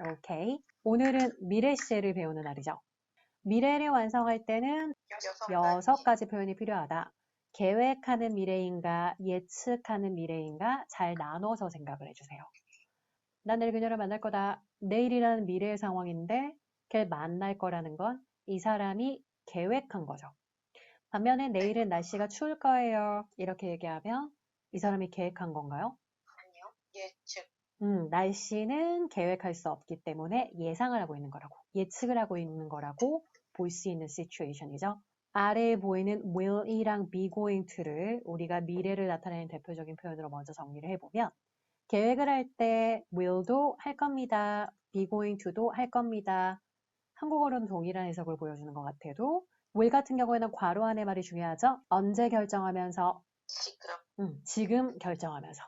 오케이. 오늘은 미래 시제를 배우는 날이죠. 미래를 완성할 때는 여섯 가지 표현이 필요하다. 계획하는 미래인가, 예측하는 미래인가 잘 나눠서 생각을 해주세요. 난 내일 그녀를 만날 거다. 내일이라는 미래의 상황인데 걔 만날 거라는 건 이 사람이 계획한 거죠. 반면에 내일은 날씨가 추울 거예요. 이렇게 얘기하면 이 사람이 계획한 건가요? 아니요. 예측. 음, 날씨는 계획할 수 없기 때문에 예상을 하고 있는 거라고, 예측을 하고 있는 거라고 볼 수 있는 시츄에이션이죠. 아래에 보이는 will이랑 be going to를 우리가 미래를 나타내는 대표적인 표현으로 먼저 정리를 해보면 계획을 할 때 will도 할 겁니다. be going to도 할 겁니다. 한국어로는 동일한 해석을 보여주는 것 같아도 will 같은 경우에는 괄호 안에 말이 중요하죠. 언제 결정하면서 지금. 음, 지금 결정하면서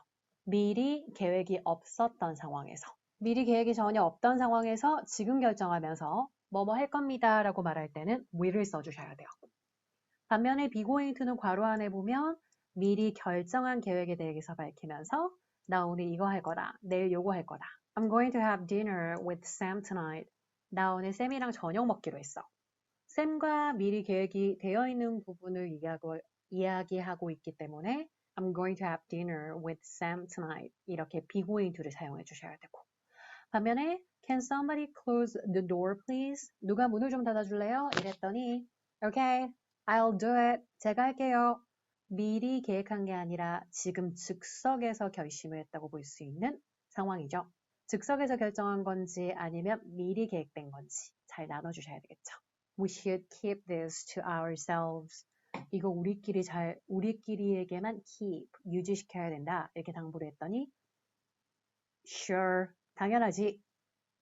미리 계획이 없었던 상황에서 미리 계획이 전혀 없던 상황에서 지금 결정하면서 뭐뭐 할 겁니다 라고 말할 때는 will을 써주셔야 돼요. 반면에 be going to는 괄호 안에 보면 미리 결정한 계획에 대해서 밝히면서 나 오늘 이거 할 거다. 내일 요거 할 거다. I'm going to have dinner with Sam tonight. 나 오늘 쌤이랑 저녁 먹기로 했어. 쌤과 미리 계획이 되어 있는 부분을 이야기하고, 이야기하고 있기 때문에 I'm going to have dinner with Sam tonight. 이렇게 going to를 사용해 주셔야 되고. 반면에 Can somebody close the door please? 누가 문을 좀 닫아줄래요? 이랬더니 Okay, I'll do it. 제가 할게요. 미리 계획한 게 아니라 지금 즉석에서 결심을 했다고 볼 수 있는 상황이죠. 즉석에서 결정한 건지 아니면 미리 계획된 건지 잘 나눠주셔야 되겠죠. We should keep this to ourselves. 이거 우리끼리 잘, 우리끼리에게만 keep, 유지시켜야 된다. 이렇게 당부를 했더니 Sure, 당연하지.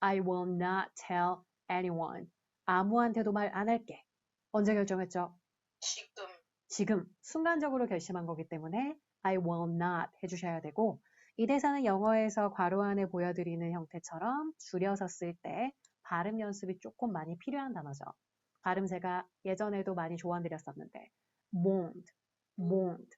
I will not tell anyone. 아무한테도 말 안 할게. 언제 결정했죠? 지금. 지금 순간적으로 결심한 거기 때문에 I will not 해주셔야 되고 이 대사는 영어에서 괄호 안에 보여드리는 형태처럼 줄여서 쓸 때 발음 연습이 조금 많이 필요한 단어죠. 발음 제가 예전에도 많이 조언드렸었는데 won't, won't,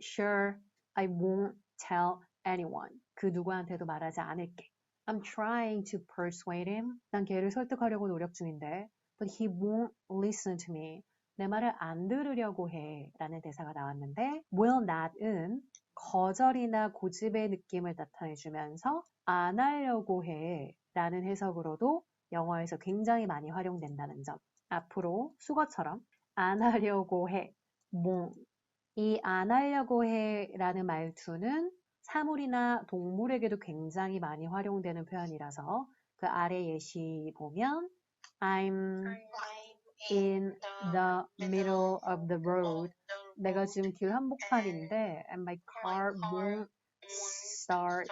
sure, I won't tell anyone. 그 누구한테도 말하지 않을게. I'm trying to persuade him. 난 걔를 설득하려고 노력 중인데 but he won't listen to me. 내 말을 안 들으려고 해 라는 대사가 나왔는데 will not은 거절이나 고집의 느낌을 나타내주면서 안 하려고 해 라는 해석으로도 영어에서 굉장히 많이 활용된다는 점. 앞으로 수거처럼 안 하려고 해, won't. 이안 하려고 해 라는 말투는 사물이나 동물에게도 굉장히 많이 활용되는 표현이라서 그 아래 예시 보면 I'm in the middle of the road. 내가 지금 길 한복판인데 and my car won't start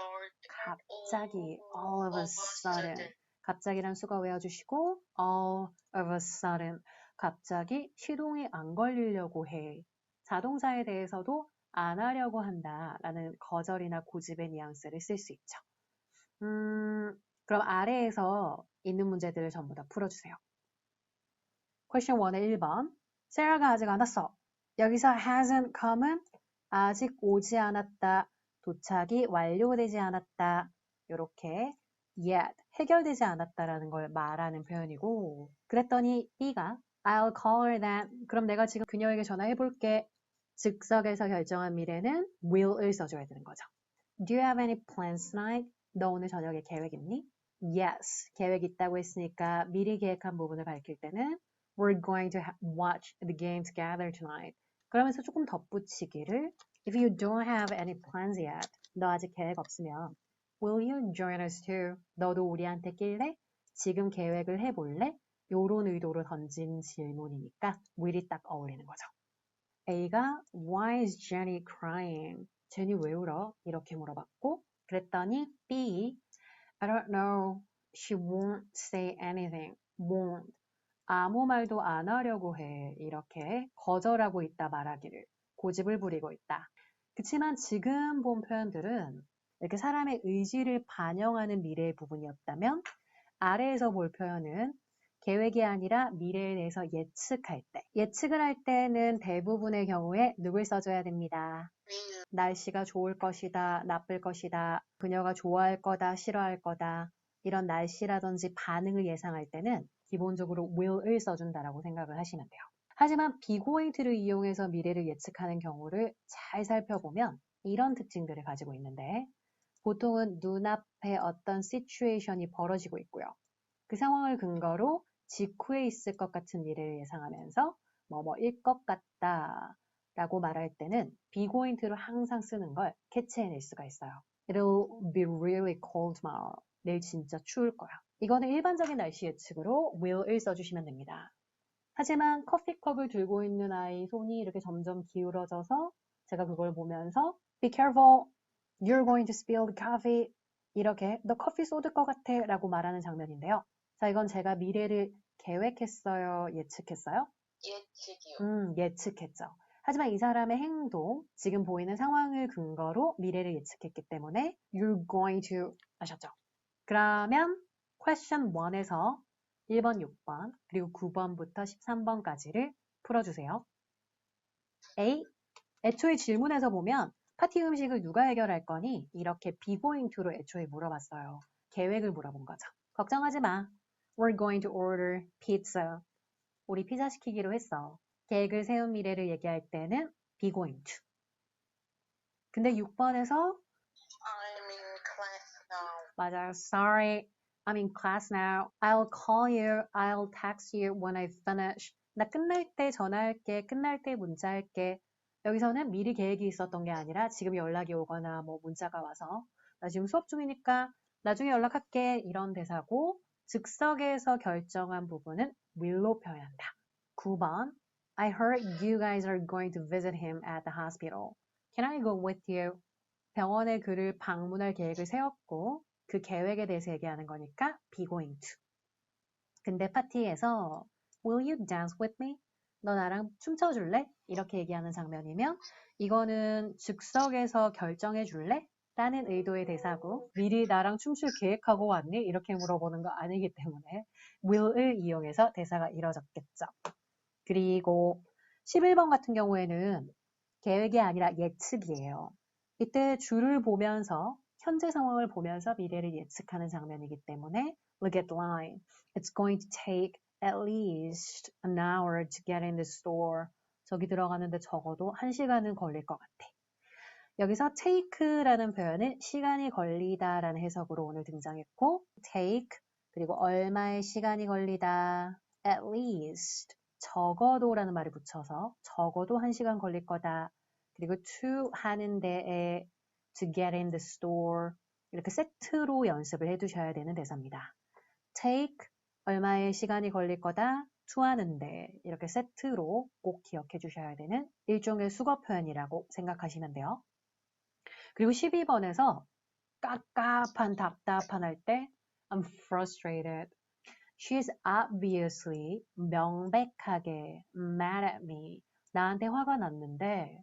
갑자기 all of a sudden 갑자기란 수가 외워주시고 all of a sudden 갑자기 시동이 안 걸리려고 해. 자동차에 대해서도 안 하려고 한다 라는 거절이나 고집의 뉘앙스를 쓸 수 있죠. 음, 그럼 아래에서 있는 문제들을 전부 다 풀어주세요. question 1의 1번. 세라가 아직 안 왔어. 여기서 hasn't come은 아직 오지 않았다. 도착이 완료되지 않았다. 이렇게 yet 해결되지 않았다라는 걸 말하는 표현이고 그랬더니 B가 I'll call then. 그럼 내가 지금 그녀에게 전화해 볼게. 즉석에서 결정한 미래는 will을 써줘야 되는 거죠. Do you have any plans tonight? 너 오늘 저녁에 계획 있니? Yes. 계획 있다고 했으니까 미리 계획한 부분을 밝힐 때는 We're going to watch the game together tonight. 그러면서 조금 덧붙이기를 If you don't have any plans yet, 너 아직 계획 없으면 Will you join us too? 너도 우리한테 낄래? 지금 계획을 해볼래? 요런 의도로 던진 질문이니까 will이 딱 어울리는 거죠. A가 Why is Jenny crying? 제니 왜 울어? 이렇게 물어봤고 그랬더니 B I don't know. She won't say anything. won't. 아무 말도 안 하려고 해. 이렇게 거절하고 있다 말하기를. 고집을 부리고 있다. 그치만 지금 본 표현들은 이렇게 사람의 의지를 반영하는 미래의 부분이었다면 아래에서 볼 표현은 계획이 아니라 미래에 대해서 예측할 때. 예측을 할 때는 대부분의 경우에 누굴 써줘야 됩니다. 날씨가 좋을 것이다, 나쁠 것이다, 그녀가 좋아할 거다, 싫어할 거다, 이런 날씨라든지 반응을 예상할 때는 기본적으로 will을 써준다라고 생각을 하시면 돼요. 하지만 to를 이용해서 미래를 예측하는 경우를 잘 살펴보면 이런 특징들을 가지고 있는데 보통은 눈앞에 어떤 situation이 벌어지고 있고요. 그 상황을 근거로 직후에 있을 것 같은 미래를 예상하면서 뭐뭐일 것 같다 라고 말할 때는 to를 항상 쓰는 걸 캐치해낼 수가 있어요. It'll be really cold tomorrow. 내일 진짜 추울 거야. 이거는 일반적인 날씨 예측으로 will을 써주시면 됩니다. 하지만 커피컵을 들고 있는 아이 손이 이렇게 점점 기울어져서 제가 그걸 보면서 Be careful, you're going to spill the coffee. 이렇게 너 커피 쏟을 것 같아 라고 말하는 장면인데요. 자, 이건 제가 미래를 계획했어요, 예측했어요? 예측이요. 음, 예측했죠. 하지만 이 사람의 행동, 지금 보이는 상황을 근거로 미래를 예측했기 때문에 you're going to 하셨죠. 그러면 question 1에서 1번, 6번, 그리고 9번부터 13번까지를 풀어주세요. A. 애초에 질문에서 보면 파티 음식을 누가 해결할 거니? 이렇게 be going to로 애초에 물어봤어요. 계획을 물어본 거죠. 걱정하지 마. We're going to order pizza. 우리 피자 시키기로 했어. 계획을 세운 미래를 얘기할 때는 be going to. 근데 6번에서 I'm in class now. 맞아요. Sorry, I'm in class now. I'll call you. I'll text you when I finish. 나 끝날 때 전화할게. 끝날 때 문자할게. 여기서는 미리 계획이 있었던 게 아니라 지금 연락이 오거나 뭐 문자가 와서 나 지금 수업 중이니까 나중에 연락할게. 이런 대사고 즉석에서 결정한 부분은 will로 표현한다. 9번 I heard you guys are going to visit him at the hospital. Can I go with you? 병원에 그를 방문할 계획을 세웠고 그 계획에 대해서 얘기하는 거니까 be going to. 근데 파티에서 Will you dance with me? 너 나랑 춤춰줄래? 이렇게 얘기하는 장면이면 이거는 즉석에서 결정해 줄래? 라는 의도의 대사고 미리 나랑 춤출 계획하고 왔니? 이렇게 물어보는 거 아니기 때문에 will을 이용해서 대사가 이뤄졌겠죠. 그리고 11번 같은 경우에는 계획이 아니라 예측이에요. 이때 줄을 보면서 현재 상황을 보면서 미래를 예측하는 장면이기 때문에 look at line. It's going to take at least an hour to get in the store. 저기 들어가는데 적어도 1시간은 걸릴 것 같아. 여기서 take라는 표현은 시간이 걸리다 라는 해석으로 오늘 등장했고 take 그리고 얼마의 시간이 걸리다 at least 적어도 라는 말을 붙여서 적어도 1시간 걸릴 거다. 그리고 to 하는 데에 to get in the store 이렇게 세트로 연습을 해 두셔야 되는 대사입니다. take 얼마의 시간이 걸릴 거다 to 하는데 이렇게 세트로 꼭 기억해 주셔야 되는 일종의 수거 표현이라고 생각하시면 돼요. 그리고 12번에서 깝깝한 답답한 할 때 I'm frustrated. She's obviously 명백하게 mad at me. 나한테 화가 났는데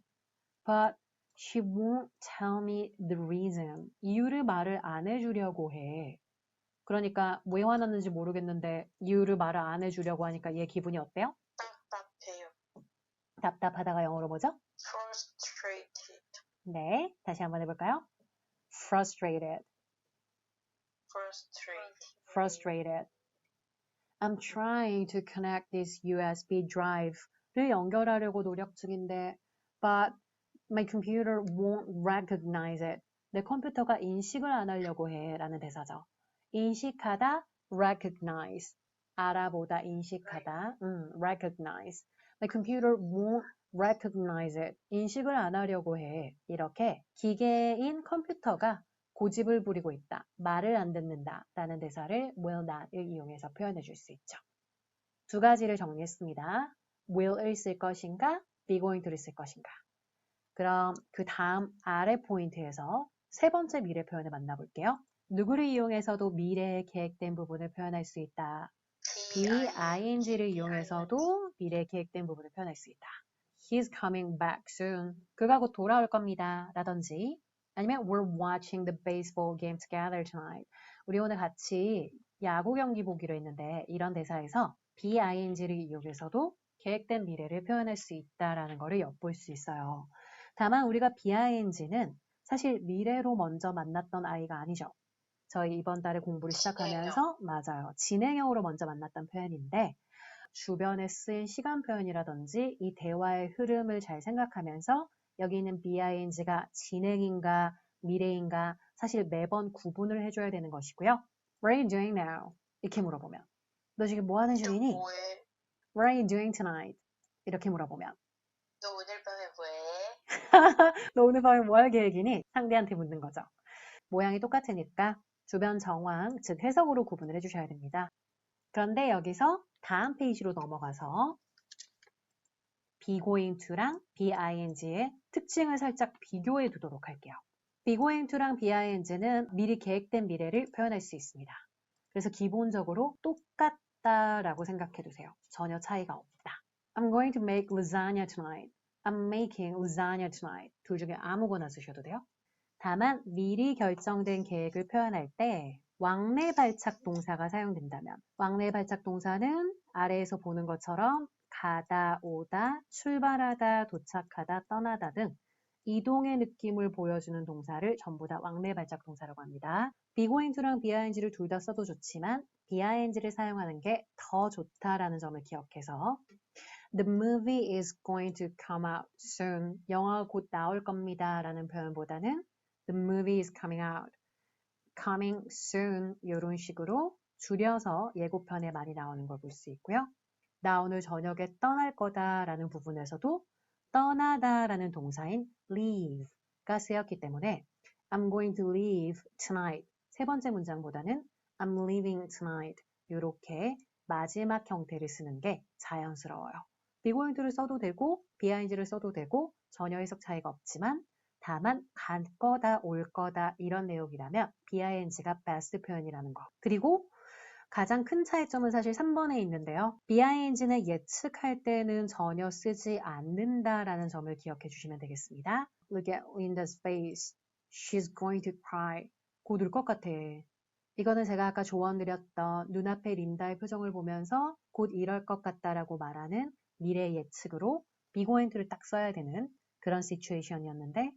but she won't tell me the reason. 이유를 말을 안 해주려고 해. 그러니까 왜 화났는지 모르겠는데 이유를 말을 안 해주려고 하니까 얘 기분이 어때요? 답답해요. 답답하다가 영어로 뭐죠? frustrated. 네, 다시 한번 해볼까요? frustrated, frustrated. frustrated. I'm trying to connect this USB drive를 연결하려고 노력 중인데 but my computer won't recognize it. 내 컴퓨터가 인식을 안 하려고 해 라는 대사죠. 인식하다, recognize. 알아보다, 인식하다, 음, recognize. My computer won't recognize it. 인식을 안 하려고 해. 이렇게 기계인 컴퓨터가 고집을 부리고 있다. 말을 안 듣는다. 라는 대사를 will not을 이용해서 표현해 줄 수 있죠. 두 가지를 정리했습니다. will을 쓸 것인가, be going to를 쓸 것인가. 그럼 그 다음 아래 포인트에서 세 번째 미래 표현을 만나볼게요. 누구를 이용해서도 미래에 계획된 부분을 표현할 수 있다. BING를 이용해서도 미래에 계획된 부분을 표현할 수 있다. He's coming back soon. 그가 곧 돌아올 겁니다. 라든지 아니면 We're watching the baseball game together tonight. 우리 오늘 같이 야구 경기 보기로 했는데 이런 대사에서 BING를 이용해서도 계획된 미래를 표현할 수 있다라는 것을 엿볼 수 있어요. 다만 우리가 BING는 사실 미래로 먼저 만났던 아이가 아니죠. 저희 이번 달에 공부를 시작하면서 맞아요. 진행형으로 먼저 만났던 표현인데 주변에 쓰인 시간 표현이라든지 이 대화의 흐름을 잘 생각하면서 여기 있는 BING가 진행인가 미래인가 사실 매번 구분을 해줘야 되는 것이고요. What are you doing now? 이렇게 물어보면 너 지금 뭐 하는 너 중이니? 뭐해? What are you doing tonight? 이렇게 물어보면 너 오늘 밤에 뭐해? 너 오늘 밤에 뭐 할 계획이니? 상대한테 묻는 거죠. 모양이 똑같으니까 주변 정황, 즉 해석으로 구분을 해주셔야 됩니다. 그런데 여기서 다음 페이지로 넘어가서 be going to랑 bing의 특징을 살짝 비교해 두도록 할게요. be going to랑 bing는 미리 계획된 미래를 표현할 수 있습니다. 그래서 기본적으로 똑같다라고 생각해 두세요. 전혀 차이가 없다. I'm going to make lasagna tonight. I'm making lasagna tonight. 둘 중에 아무거나 쓰셔도 돼요. 다만 미리 결정된 계획을 표현할 때 왕래 발착 동사가 사용된다면 왕래 발착 동사는 아래에서 보는 것처럼 가다, 오다, 출발하다, 도착하다, 떠나다 등 이동의 느낌을 보여주는 동사를 전부 다 왕래 발작 동사라고 합니다. be going to랑 being를 둘 다 써도 좋지만 being를 사용하는 게 더 좋다라는 점을 기억해서 The movie is going to come out soon. 영화가 곧 나올 겁니다. 라는 표현보다는 The movie is coming out. Coming soon 이런 식으로 줄여서 예고편에 많이 나오는 걸 볼 수 있고요. 나 오늘 저녁에 떠날 거다라는 부분에서도 떠나다라는 동사인 leave가 쓰였기 때문에 I'm going to leave tonight 세 번째 문장보다는 I'm leaving tonight 이렇게 마지막 형태를 쓰는 게 자연스러워요. be going to를 써도 되고 behind를 써도 되고 전혀 해석 차이가 없지만 다만 갈 거다, 올 거다 이런 내용이라면 BING가 best 표현이라는 거. 그리고 가장 큰 차이점은 사실 3번에 있는데요. BING는 예측할 때는 전혀 쓰지 않는다라는 점을 기억해 주시면 되겠습니다. Look at Linda's face. She's going to cry. 곧 울 것 같아. 이거는 제가 아까 조언드렸던 눈앞에 린다의 표정을 보면서 곧 이럴 것 같다라고 말하는 미래 예측으로 비고인트를 딱 써야 되는 그런 시츄에이션이었는데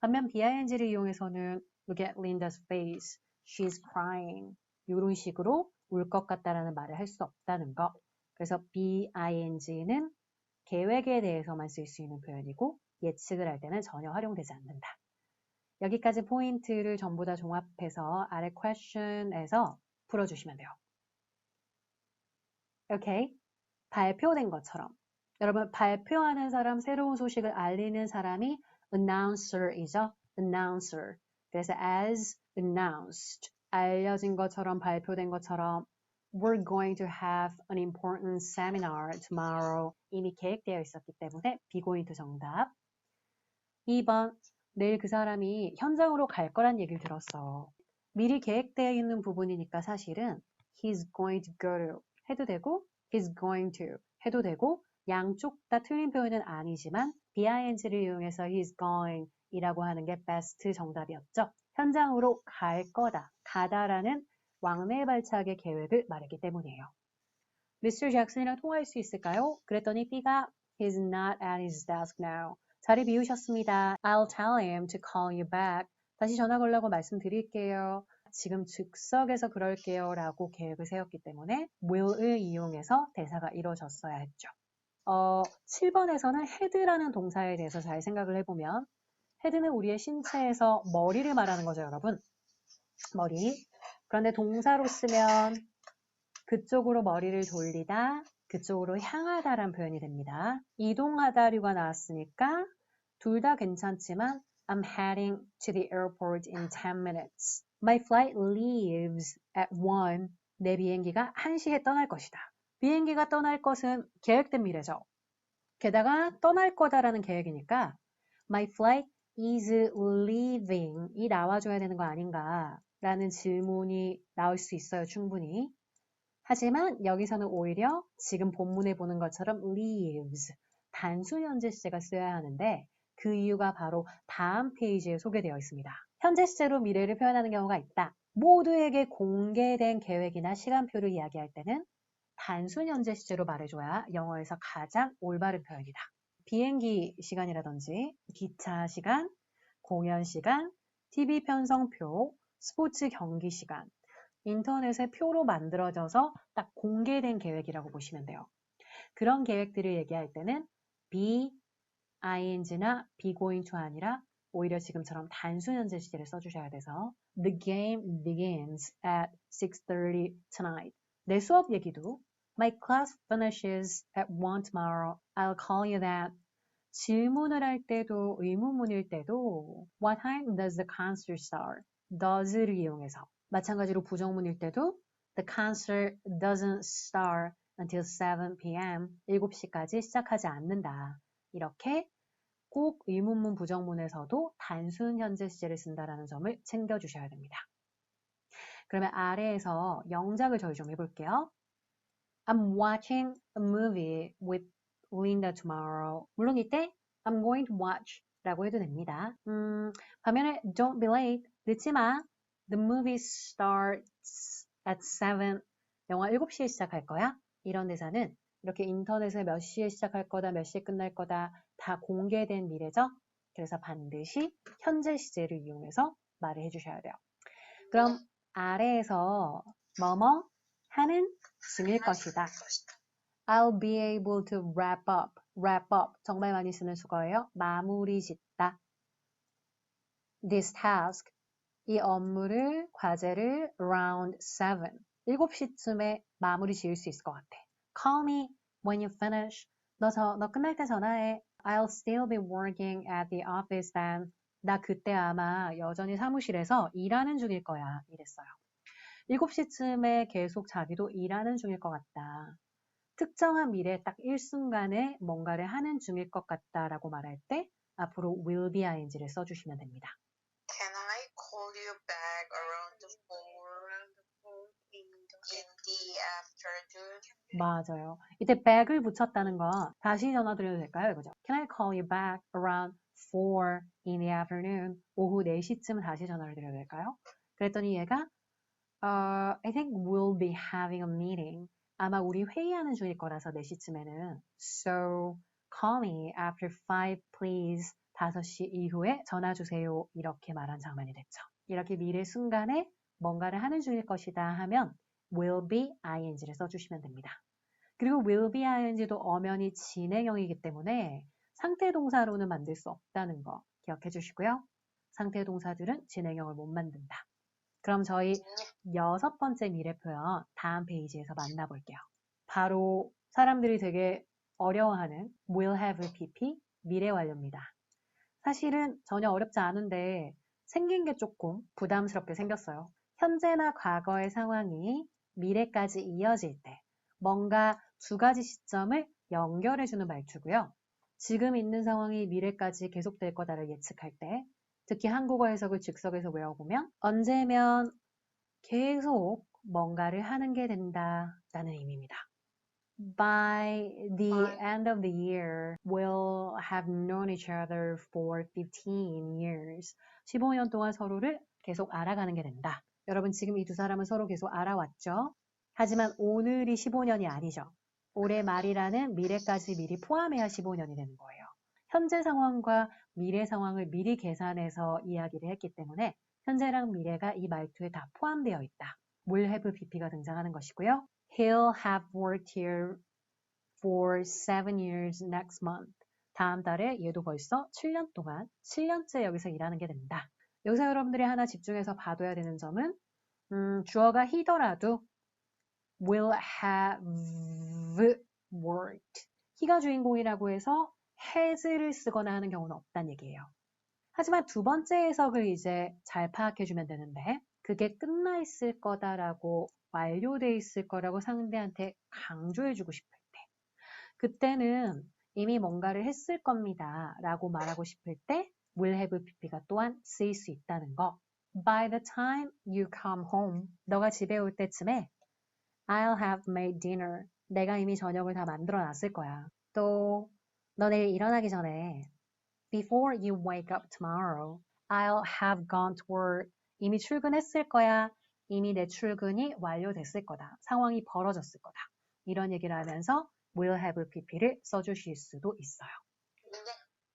반면 BING를 이용해서는 Look at Linda's face. She's crying. 이런 식으로 울 것 같다라는 말을 할 수 없다는 거. 그래서 BING는 계획에 대해서만 쓸 수 있는 표현이고 예측을 할 때는 전혀 활용되지 않는다. 여기까지 포인트를 전부 다 종합해서 아래 question에서 풀어주시면 돼요. 오케이? 발표된 것처럼 여러분 발표하는 사람, 새로운 소식을 알리는 사람이 announcer이죠. announcer. 그래서 as announced 알려진 것처럼 발표된 것처럼 We're going to have an important seminar tomorrow. 이미 계획되어 있었기 때문에 to 정답. 2번 내일 그 사람이 현장으로 갈 거란 얘기를 들었어. 미리 계획되어 있는 부분이니까 사실은 he's going to go to 해도 되고 he's going to 해도 되고 양쪽 다 틀린 표현은 아니지만 BING를 이용해서 he's going 이라고 하는 게 best 정답이었죠. 현장으로 갈 거다, 가다라는 왕래 발착의 계획을 말했기 때문이에요. Mr. Jackson이랑 통화할 수 있을까요? 그랬더니 B가 He's not at his desk now. 자리 비우셨습니다. I'll tell him to call you back. 다시 전화 걸라고 말씀드릴게요. 지금 즉석에서 그럴게요 라고 계획을 세웠기 때문에 will을 이용해서 대사가 이루어졌어야 했죠. 어, 7번에서는 head라는 동사에 대해서 잘 생각을 해보면 헤드는 우리의 신체에서 머리를 말하는 거죠, 여러분. 머리. 그런데 동사로 쓰면 그쪽으로 머리를 돌리다, 그쪽으로 향하다란 표현이 됩니다. 이동하다류가 나왔으니까 둘 다 괜찮지만 I'm heading to the airport in 10 minutes. My flight leaves at 1. 내 비행기가 1시에 떠날 것이다. 비행기가 떠날 것은 계획된 미래죠. 게다가 떠날 거다라는 계획이니까 My flight is leaving이 나와줘야 되는 거 아닌가 라는 질문이 나올 수 있어요, 충분히. 하지만 여기서는 오히려 지금 본문에 보는 것처럼 leaves, 단순 현재 시제가 쓰여야 하는데 그 이유가 바로 다음 페이지에 소개되어 있습니다. 현재 시제로 미래를 표현하는 경우가 있다. 모두에게 공개된 계획이나 시간표를 이야기할 때는 단순 현재 시제로 말해줘야 영어에서 가장 올바른 표현이다. 비행기 시간이라든지 기차 시간, 공연 시간, TV 편성표, 스포츠 경기 시간. 인터넷에 표로 만들어져서 딱 공개된 계획이라고 보시면 돼요. 그런 계획들을 얘기할 때는 be, ing나 be going to 아니라 오히려 지금처럼 단순 현재 시제를 써주셔야 돼서 The game begins at 6.30 tonight. 내 수업 얘기도 My class finishes at 1 tomorrow. I'll call you that. 질문을 할 때도 의문문일 때도 What time does the concert start? does를 이용해서 마찬가지로 부정문일 때도 The concert doesn't start until 7 p.m. 7시까지 시작하지 않는다. 이렇게 꼭 의문문 부정문에서도 단순 현재 시제를 쓴다라는 점을 챙겨주셔야 됩니다. 그러면 아래에서 영작을 저희 좀 해볼게요. I'm watching a movie with Linda tomorrow. 물론 이때 I'm going to watch 라고 해도 됩니다. 음, 반면에 don't be late. 늦지 마. The movie starts at 7. 영화 7시에 시작할 거야. 이런 대사는 이렇게 인터넷에 몇 시에 시작할 거다, 몇 시에 끝날 거다 다 공개된 미래죠. 그래서 반드시 현재 시제를 이용해서 말을 해주셔야 돼요. 그럼 아래에서 뭐뭐 하는 중일 것이다. I'll be able to wrap up. wrap up 정말 많이 쓰는 수거예요. 마무리 짓다. This task 이 업무를 과제를 around 7 7시쯤에 마무리 지을 수 있을 것 같아. Call me when you finish. 너, 저, 너 끝날 때 전화해. I'll still be working at the office then. 나 그때 아마 여전히 사무실에서 일하는 중일 거야. 이랬어요. 7시쯤에 계속 자기도 일하는 중일 것 같다. 특정한 미래 딱 일순간에 뭔가를 하는 중일 것 같다라고 말할 때 앞으로 will be ing를 써주시면 됩니다. Can I call you back around the four in the afternoon? 맞아요. 이때 back을 붙였다는 건 다시 전화 드려도 될까요? 이거죠. Can I call you back around 4 in the afternoon? 오후 4시쯤 다시 전화를 드려도 될까요? 그랬더니 얘가 uh, I think we'll be having a meeting. 아마 우리 회의하는 중일 거라서 4시쯤에는 So call me after 5 please. 5시 이후에 전화 주세요. 이렇게 말한 장면이 됐죠. 이렇게 미래 순간에 뭔가를 하는 중일 것이다 하면 will be ing를 써주시면 됩니다. 그리고 will be ing도 엄연히 진행형이기 때문에 상태 동사로는 만들 수 없다는 거 기억해 주시고요. 상태 동사들은 진행형을 못 만든다. 그럼 저희 여섯 번째 미래 표현 다음 페이지에서 만나볼게요. 바로 사람들이 되게 어려워하는 will have pp 미래 완료입니다. 사실은 전혀 어렵지 않은데 생긴 게 조금 부담스럽게 생겼어요. 현재나 과거의 상황이 미래까지 이어질 때 뭔가 두 가지 시점을 연결해주는 말투고요. 지금 있는 상황이 미래까지 계속될 거다를 예측할 때 특히 한국어 해석을 즉석에서 외워보면 언제면 계속 뭔가를 하는 게 된다라는 의미입니다. By the end of the year, we'll have known each other for 15 years. 15년 동안 서로를 계속 알아가는 게 된다. 여러분 지금 이 두 사람은 서로 계속 알아왔죠. 하지만 오늘이 15년이 아니죠. 올해 말이라는 미래까지 미리 포함해야 15년이 되는 거예요. 현재 상황과 미래 상황을 미리 계산해서 이야기를 했기 때문에 현재랑 미래가 이 말투에 다 포함되어 있다. will have BP가 등장하는 것이고요. He'll have worked here for seven years next month. 다음 달에 얘도 벌써 7년 동안, 7년째 여기서 일하는 게 된다. 여기서 여러분들이 하나 집중해서 봐둬야 되는 점은 음, 주어가 he더라도 will have worked. he가 주인공이라고 해서 has를 쓰거나 하는 경우는 없다는 얘기예요. 하지만 두 번째 해석을 이제 잘 파악해 주면 되는데 그게 끝나 있을 거다라고 완료돼 있을 거라고 상대한테 강조해 주고 싶을 때 그때는 이미 뭔가를 했을 겁니다 라고 말하고 싶을 때 will have pp가 또한 쓰일 수 있다는 거. By the time you come home 너가 집에 올 때쯤에 I'll have made dinner. 내가 이미 저녁을 다 만들어 놨을 거야. 또 너 내일 일어나기 전에 Before you wake up tomorrow I'll have gone to work 이미 출근했을 거야 이미 내 출근이 완료됐을 거다. 상황이 벌어졌을 거다. 이런 얘기를 하면서 will have pp를 써주실 수도 있어요.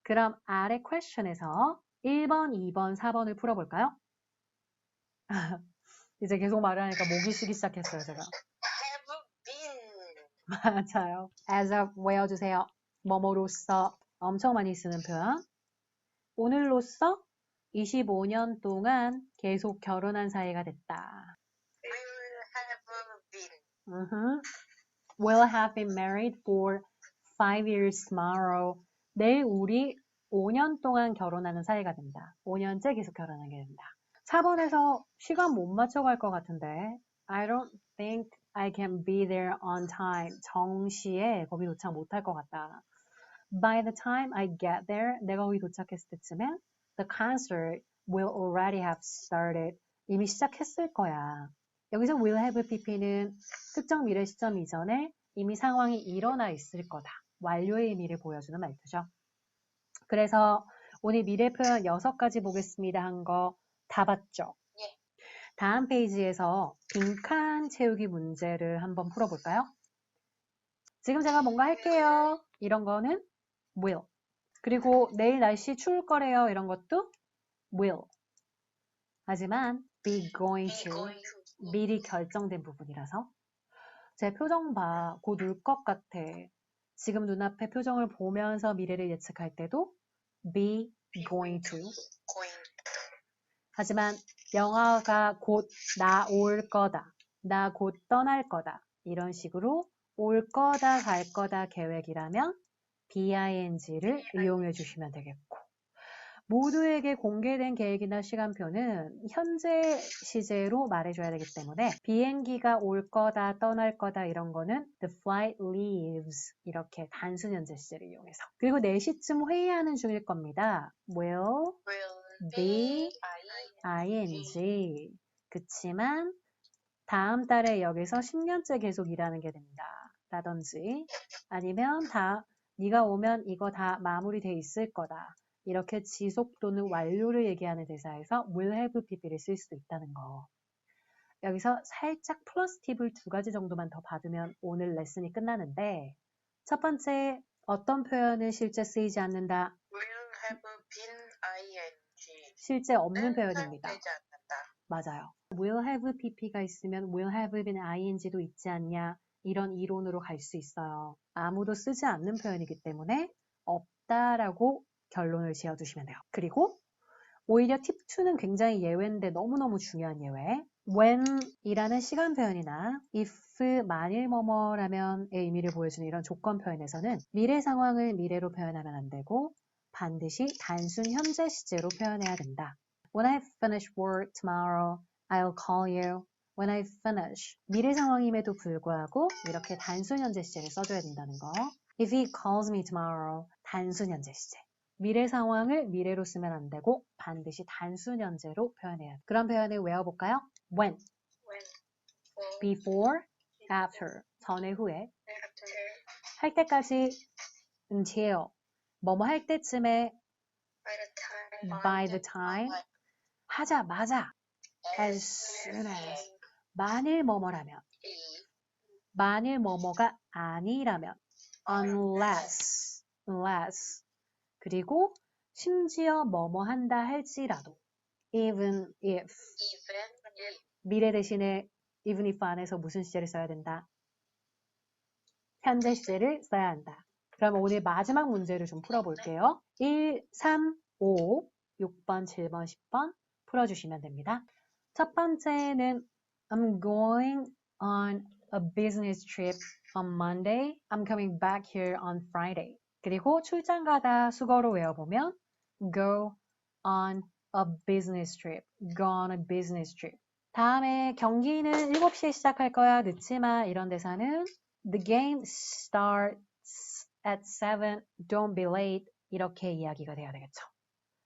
그럼 아래 question에서 1번, 2번, 4번을 풀어볼까요? 이제 계속 말을 하니까 목이 쉬기 시작했어요, 제가. Have been. 맞아요. as of 외워주세요. 뭐뭐로써 엄청 많이 쓰는 표현. 오늘로써 25년 동안 계속 결혼한 사이가 됐다. Will have been. Mhm. Will have been married for five years tomorrow. 내일 우리 5년 동안 결혼하는 사이가 된다. 5년째 계속 결혼하게 된다. 4번에서 시간 못 맞춰갈 것 같은데 I don't think I can be there on time. 정시에 거기 도착 못할 것 같다. By the time I get there, 내가 거기 도착했을 때쯤엔 the concert will already have started. 이미 시작했을 거야. 여기서 will have pp는 특정 미래 시점 이전에 이미 상황이 일어나 있을 거다. 완료의 의미를 보여주는 말투죠. 그래서 오늘 미래 표현 6가지 보겠습니다 한 거 다 봤죠? 예. 다음 페이지에서 빈칸 채우기 문제를 한번 풀어볼까요? 지금 제가 뭔가 할게요. 이런 거는 will. 그리고 내일 날씨 추울 거래요. 이런 것도 will. 하지만 be going to. 미리 결정된 부분이라서 제 표정 봐. 곧 울 것 같아. 지금 눈앞의 표정을 보면서 미래를 예측할 때도 be going to. 하지만 영화가 곧 나올 거다. 나 곧 떠날 거다. 이런 식으로 올 거다, 갈 거다 계획이라면 bing를 이용해 주시면 되겠고 모두에게 공개된 계획이나 시간표는 현재 시제로 말해줘야 되기 때문에 비행기가 올 거다, 떠날 거다 이런 거는 the flight leaves 이렇게 단순 현재 시제를 이용해서 그리고 4시쯤 회의하는 중일 겁니다. will Will be ing 그치만 다음 달에 여기서 10년째 계속 일하는 게 된다. 라든지 아니면 다 네가 오면 이거 다 마무리돼 있을 거다. 이렇게 지속 또는 완료를 얘기하는 대사에서 will have pp를 쓸 수도 있다는 거. 여기서 살짝 플러스 팁을 두 가지 정도만 더 받으면 오늘 레슨이 끝나는데 첫 번째 어떤 표현은 실제 쓰이지 않는다. Will have been ing. 실제 없는 표현입니다. 맞아요. will have pp가 있으면 will have been ing도 있지 않냐 이런 이론으로 갈 수 있어요. 아무도 쓰지 않는 표현이기 때문에 없다라고 결론을 지어두시면 돼요. 그리고 오히려 팁 2는 굉장히 예외인데 너무너무 중요한 예외. when이라는 시간 표현이나 if 만일 뭐뭐라면의 의미를 보여주는 이런 조건 표현에서는 미래 상황을 미래로 표현하면 안 되고 반드시 단순 현재 시제로 표현해야 된다. When I finish work tomorrow, I'll call you. When I finish. 미래 상황임에도 불구하고 이렇게 단순 현재 시제를 써줘야 된다는 거. If he calls me tomorrow. 단순 현재 시제. 미래 상황을 미래로 쓰면 안 되고 반드시 단순 현재로 표현해야 돼. 그런 표현을 외워볼까요? When, When. For. before, after. 전에 후에. After. 할 때까지 until. 뭐뭐 할 때쯤에 By the time. by the time. 하자마자 as soon as. 만일 뭐뭐라면. 만일 뭐뭐가 아니라면 unless unless 그리고 심지어 뭐뭐 한다 할지라도 even if. 미래 대신에 even if 안에서 무슨 시제를 써야 된다? 현재 시제를 써야 한다. 그럼 오늘 마지막 문제를 좀 풀어볼게요. 1, 3, 5, 6번, 7번, 10번 풀어주시면 됩니다. 첫 번째는 I'm going on a business trip on Monday. I'm coming back here on Friday. 그리고 출장 가다 수거로 외워보면 go on a business trip. go on a business trip. 다음에 경기는 7시에 시작할 거야. 늦지 마. 이런 대사는 the game starts at 7. Don't be late. 이렇게 이야기가 돼야 되겠죠.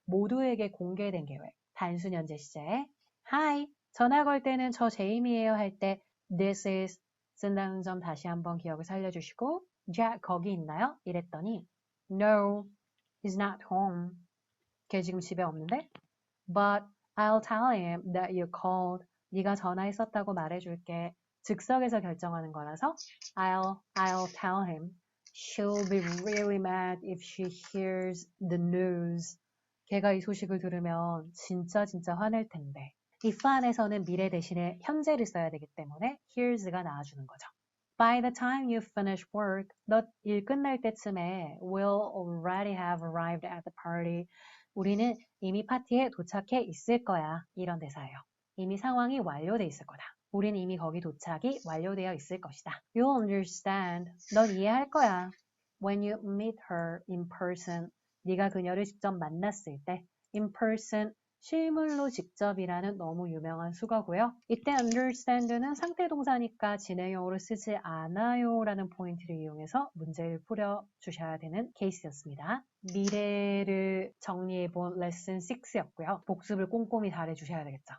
모두에게 공개된 계획. 단순 현재 시제. Hi. 전화 걸 때는 저 제임이에요 할 때 this is 쓴다는 점 다시 한번 기억을 살려주시고 Jack 거기 있나요? 이랬더니 No, he's not home. 걔 지금 집에 없는데? But I'll tell him that you called. 네가 전화했었다고 말해줄게. 즉석에서 결정하는 거라서 I'll, I'll tell him. She'll be really mad if she hears the news. 걔가 이 소식을 들으면 진짜 진짜 화낼 텐데. If 안에서는 미래 대신에 현재를 써야 되기 때문에 here's가 나와주는 거죠. By the time you finish work, 너 일 끝날 때쯤에 will already have arrived at the party. 우리는 이미 파티에 도착해 있을 거야. 이런 대사예요. 이미 상황이 완료돼 있을 거다. 우린 이미 거기 도착이 완료되어 있을 것이다. You'll understand. 넌 이해할 거야. When you meet her in person. 네가 그녀를 직접 만났을 때. in person. 실물로 직접이라는 너무 유명한 수거고요. 이때 understand는 상태 동사니까 진행형으로 쓰지 않아요 라는 포인트를 이용해서 문제를 풀어주셔야 되는 케이스였습니다. 미래를 정리해본 레슨 6였고요. 복습을 꼼꼼히 잘해주셔야 되겠죠.